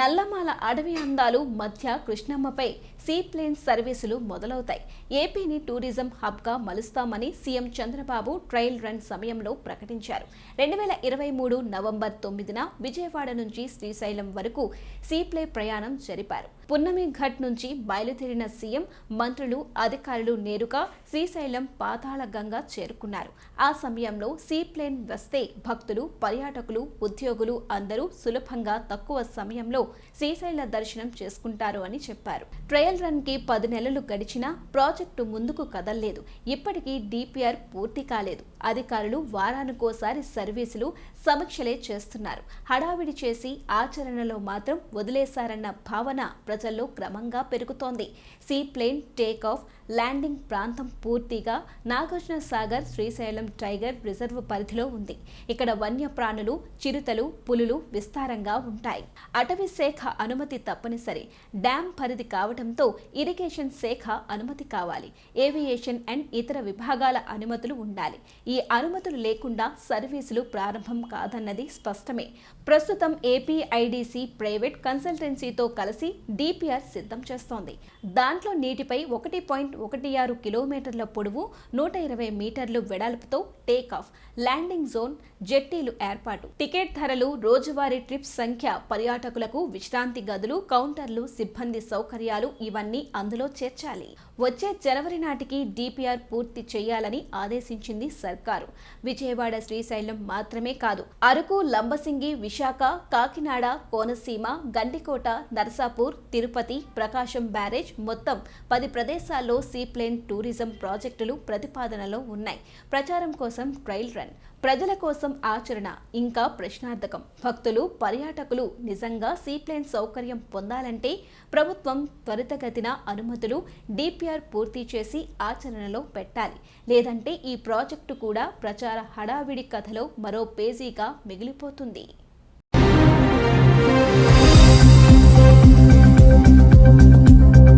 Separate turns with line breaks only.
నల్లమాల అడవి అందాలు మధ్య కృష్ణమ్మపై సీప్లేన్ సర్వీసులు మొదలవుతాయి. ఏపీని టూరిజం హబ్గా మలుస్తామని సీఎం చంద్రబాబు ట్రయల్ రన్ సమయంలో ప్రకటించారు. రెండు వేల ఇరవై మూడు నవంబర్ తొమ్మిదిన విజయవాడ నుంచి శ్రీశైలం వరకు సీప్లే ప్రయాణం జరిపారు. పున్నమి ఘట్ నుంచి బయలుదేరిన సీఎం మంత్రులు అధికారులు నేరుగా శ్రీశైలం పాతాళగంగా చేరుకున్నారు. ఆ సమయంలో సీప్లేన్ వస్తే భక్తులు పర్యాటకులు ఉద్యోగులు అందరూ సులభంగా తక్కువ సమయంలో శ్రీశైల దర్శనం చేసుకుంటారు అని చెప్పారు. ట్రయల్ రన్కి పది నెలలు గడిచినా ప్రాజెక్టు ముందుకు కదల్లేదు. ఇప్పటికీ డిపిఆర్ పూర్తి కాలేదు. అధికారులు వారానికోసారి సర్వీసులు సమీక్షలే చేస్తున్నారు. హడావిడి చేసి ఆచరణలో మాత్రం వదిలేశారన్న భావన ప్రజల్లో క్రమంగా పెరుగుతోంది. Sea plane take off landing ప్రాంతం పూర్తిగా నాగార్జున సాగర్ శ్రీశైలం టైగర్ రిజర్వ్ పరిధిలో ఉంది. ఇక్కడ వన్యప్రాణులు చిరుతలు పులులు విస్తారంగా ఉంటాయి. అటవీ శాఖ అనుమతి తప్పనిసరి. డ్యాం పరిధి కావడంతో ఇరిగేషన్ శాఖ అనుమతి కావాలి. ఏవియేషన్ అండ్ ఇతర విభాగాల అనుమతులు ఉండాలి. ఈ అనుమతులు లేకుండా సర్వీసులు ప్రారంభం కాదన్నది స్పష్టమే. ప్రస్తుతం ఏపీఐడిసి ప్రైవేట్ కన్సల్టెన్సీతో కలిసి డిపిఆర్ సిద్ధం చేస్తోంది. దాంట్లో నీటిపై ఒకటి పాయింట్ ఒకటి ఆరు కిలోమీటర్ల పొడవు నూట ఇరవై మీటర్లు వెడల్పుతో టేక్ ఆఫ్ ల్యాండింగ్ జోన్ జెట్టీలు ఏర్పాటు. టికెట్ ధరలు రోజువారీ ట్రిప్స్ సంఖ్య పర్యాటకులకు విశ్రాంతి గదులు కౌంటర్లు సిబ్బంది సౌకర్యాలు ఇవన్నీ అందులో చేర్చాలి. వచ్చే జనవరి నాటికి డిపిఆర్ పూర్తి చేయాలని ఆదేశించింది సర్కారు. విజయవాడ శ్రీశైలం మాత్రమే కాదు అరకు లంబసింగి విశాఖ కాకినాడ కోనసీమ గండికోట నరసాపూర్ తిరుపతి ప్రకాశం బ్యారేజ్ మొత్తం పది ప్రదేశాల్లో సీప్లేన్ టూరిజం ప్రాజెక్టులు ప్రతిపాదనలో ఉన్నాయి. ప్రచారం కోసం ట్రైల్ రన్. ప్రజల కోసం ఆచరణ ఇంకా ప్రశ్నార్థకం. భక్తులు పర్యాటకులు నిజంగా సీప్లేన్ సౌకర్యం పొందాలంటే ప్రభుత్వం త్వరిత త్వరితగతిన అనుమతులు డిపిఆర్ పూర్తి చేసి ఆచరణలో పెట్టాలి. లేదంటే ఈ ప్రాజెక్టు కూడా ప్రచార హడావిడి కథలో మరో పేజీగా మిగిలిపోతుంది.